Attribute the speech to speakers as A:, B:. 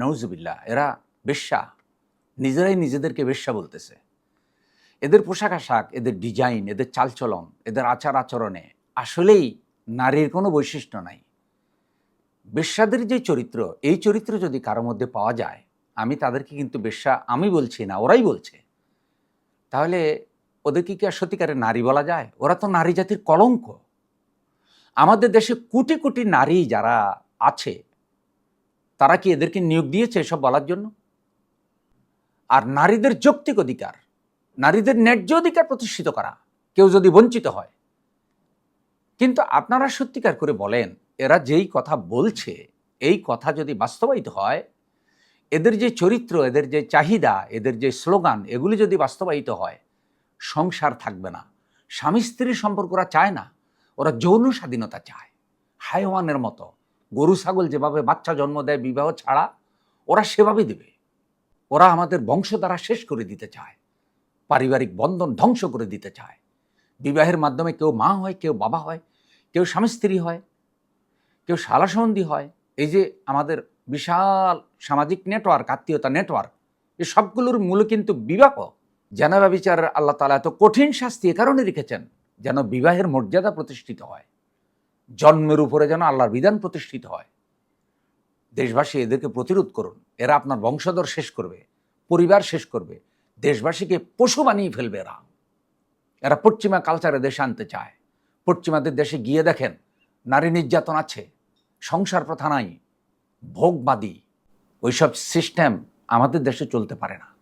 A: নওজুবিল্লা এরা বেশ্যা। নিজেরাই নিজেদেরকে বেশ্যা বলতেছে। এদের পোশাক আশাক, এদের ডিজাইন, এদের চালচলন, এদের আচার আচরণে আসলেই নারীর কোনো বৈশিষ্ট্য নাই। বেশ্যাদের যে চরিত্র, এই চরিত্র যদি কারও মধ্যে পাওয়া যায়, আমি তাদেরকে কিন্তু বেশ্যা আমি বলছি না, ওরাই বলছে। তাহলে ওদেরকে কি আর সত্যিকারের নারী বলা যায়? ওরা তো নারী জাতির কলঙ্ক। আমাদের দেশে কোটি কোটি নারী যারা আছে তারা কি এদেরকে নিয়োগ দিয়েছে এসব বলার জন্য? আর নারীদের যৌক্তিক অধিকার, নারীদের ন্যায্য অধিকার প্রতিষ্ঠিত করা, কেউ যদি বঞ্চিত হয়। কিন্তু আপনারা সত্যিকার করে বলেন, এরা যেই কথা বলছে, এই কথা যদি বাস্তবায়িত হয়, এদের যে চরিত্র, এদের যে চাহিদা, এদের যে স্লোগান, এগুলি যদি বাস্তবায়িত হয়, সংসার থাকবে না। স্বামী স্ত্রীর সম্পর্ক ওরা চায় না, ওরা যৌন স্বাধীনতা চায়, হাইওয়ানের মতো। গরু, ছাগল যেভাবে বাচ্চা জন্ম দেয়, বিবাহ ছাড়া ওরা সেভাবে দেবে। ওরা আমাদের বংশ দ্বারা শেষ করে দিতে চায়। পারিবারিক বন্ধন ধ্বংস করে দিতে চায়। বিবাহের মাধ্যমে কেউ মা হয়, কেউ বাবা হয়, কেউ স্বামী স্ত্রী হয়, কেউ শালাসন্ধি হয়। এই যে আমাদের বিশাল সামাজিক নেটওয়ার্ক, আত্মীয়তা নেটওয়ার্ক এই সবগুলোর মূল কিন্তু বিবাহ। জানাবা বিচার আল্লাহ তালা এত কঠিন শাস্তি এ কারণে রেখেছেন, যেন বিবাহের মর্যাদা প্রতিষ্ঠিত হয়। জন্মের উপরে যেন আল্লাহর বিধান প্রতিষ্ঠিত হয়। দেশবাসী এদেরকে প্রতিরোধ করুন। এরা আপনার বংশধর শেষ করবে, পরিবার শেষ করবে। দেশবাসীকে পশু বানিয়ে ফেলবে এরা। এরা পশ্চিমা কালচারে দেশে আনতে চায়। পশ্চিমাদের দেশে গিয়ে দেখেন, নারী নির্যাতন আছে, সংসার প্রথা নাই, ভোগবাদী। ওইসব সিস্টেম আমাদের দেশে চলতে পারে না।